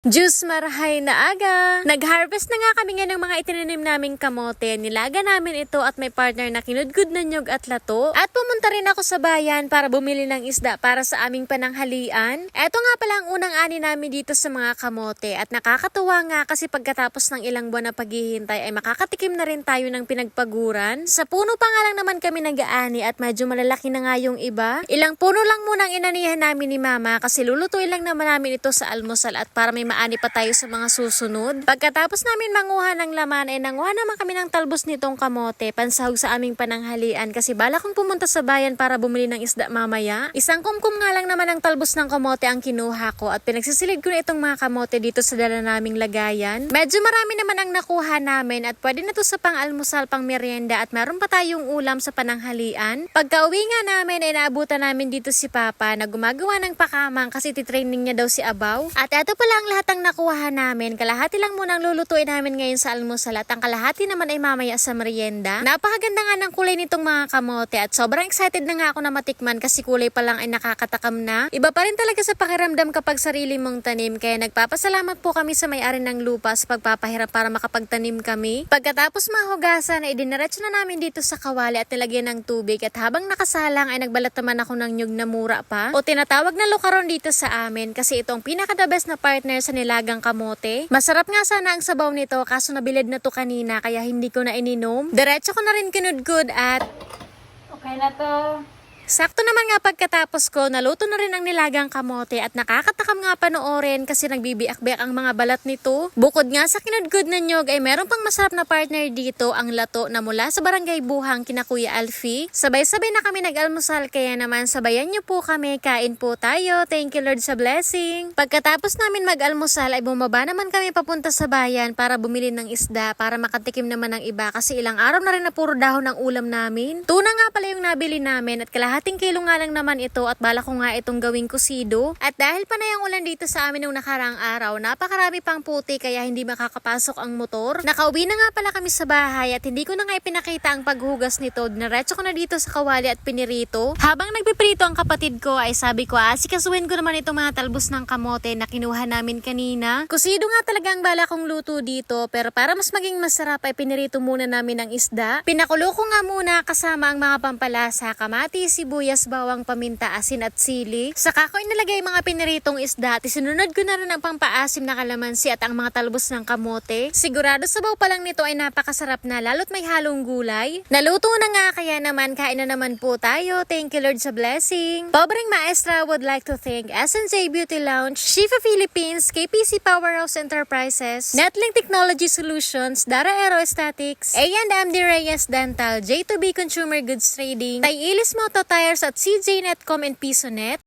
Diyos marahay na aga! Nag-harvest na nga kami nga ng mga itinanim naming kamote. Nilaga namin ito at may partner na kinudgud na nyog at lato. At pumunta rin ako sa bayan para bumili ng isda para sa aming pananghalian. Eto nga pala ang unang ani namin dito sa mga kamote. At nakakatuwa nga kasi pagkatapos ng ilang buwan na paghihintay ay makakatikim na rin tayo ng pinagpaguran. Sa puno pa nga lang naman kami nag-aani at medyo malalaki na nga yung iba. Ilang puno lang munang inanihan namin ni mama kasi lulutuin lang naman namin ito sa almusal at para may maani pa tayo sa mga susunod. Pagkatapos namin manguha ng laman ay nanguha naman kami ng talbos nitong kamote pansahog sa aming pananghalian kasi bala kong pumunta sa bayan para bumili ng isda mamaya. Isang kumkum nga lang naman ang talbos ng kamote ang kinuha ko at pinagsisilid ko na itong mga kamote dito sa dala naming lagayan. Medyo marami naman ang nakuha namin at pwede na to sa pang-almusal, pang merienda at meron pa tayong ulam sa pananghalian. Pagka uwi nga namin ay naabutan namin dito si Papa na gumagawa ng pakamang kasi titraining niya daw si Abaw. At ito pala ang lahat ng nakuha namin. Kalahati lang muna ang lulutuin namin ngayon sa almusal at ang kalahati naman ay mamaya sa merienda. Napakaganda nga ng kulay nitong mga kamote at sobrang excited na nga ako na matikman kasi kulay pa lang ay nakakatakam na. Iba pa rin talaga sa pakiramdam kapag sarili mong tanim kaya nagpapasalamat po kami sa may-ari ng lupa sa pagpapahirap para makapagtanim kami. Pagkatapos mahugasan ay diniretso na namin dito sa kawali at nilagyan ng tubig at habang nakasalang ay nagbalat naman ako ng nyug na mura pa o tinatawag na lukaron dito sa amin kasi ito ang pinaka the best na partner sa nilagang kamote. Masarap nga sana ang sabaw nito kaso nabilid na to kanina kaya hindi ko na ininom. Diretso ko na rin kinudgud at Okay na to. Sakto naman nga pagkatapos ko, naluto na rin ang nilagang kamote at nakakatakam nga panoorin kasi nagbibiak-biak ang mga balat nito. Bukod nga sa kinudgod na nyog ay meron pang masarap na partner dito ang lato na mula sa barangay Buhang kina Kuya Alfie. Sabay-sabay na kami nag-almusal kaya naman sabayan niyo po kami, kain po tayo. Thank you Lord sa blessing. Pagkatapos namin mag-almusal ay bumaba naman kami papunta sa bayan para bumili ng isda para makatikim naman ng iba kasi ilang araw na rin na puro dahon ng ulam namin. Tuna nga pala yung nabili namin at kalahating kilo nga lang naman ito at bala ko nga itong gawing kusido. At dahil panay ang ulan dito sa amin nung nakarang araw, napakarami pang puti kaya hindi makakapasok ang motor. Nakauwi na nga pala kami sa bahay at hindi ko na nga ipinakita ang paghugas nito. Diretso ko na dito sa kawali at pinirito. Habang nagpiprito ang kapatid ko ay sabi ko, asikasuhin ko naman itong mga talbos ng kamote na kinuha namin kanina. Kusido nga talaga ang bala kong luto dito pero para mas maging masarap ay pinirito muna namin ang isda. Pinakulo ko nga muna kasama ang mga pampalasa, kamati, sibuyas, bawang, paminta, asin at sili. Saka ko inilagay mga piniritong isda at isinunod ko na rin ang pampaasim na kalamansi at ang mga talbos ng kamote. Sigurado sabaw pa lang nito ay napakasarap na lalo't may halong gulay. Naluto na nga kaya naman kain na naman po tayo. Thank you Lord sa blessing. Pobreng Maestra would like to thank SNJ Beauty Lounge, Shifa Philippines, KPC Powerhouse Enterprises, Netlink Technology Solutions, Dara Aerostatics, A&M Reyes Dental, J2B Consumer Goods Trading, Tayilis Moto Tires at CJ Netcom and PisoNet,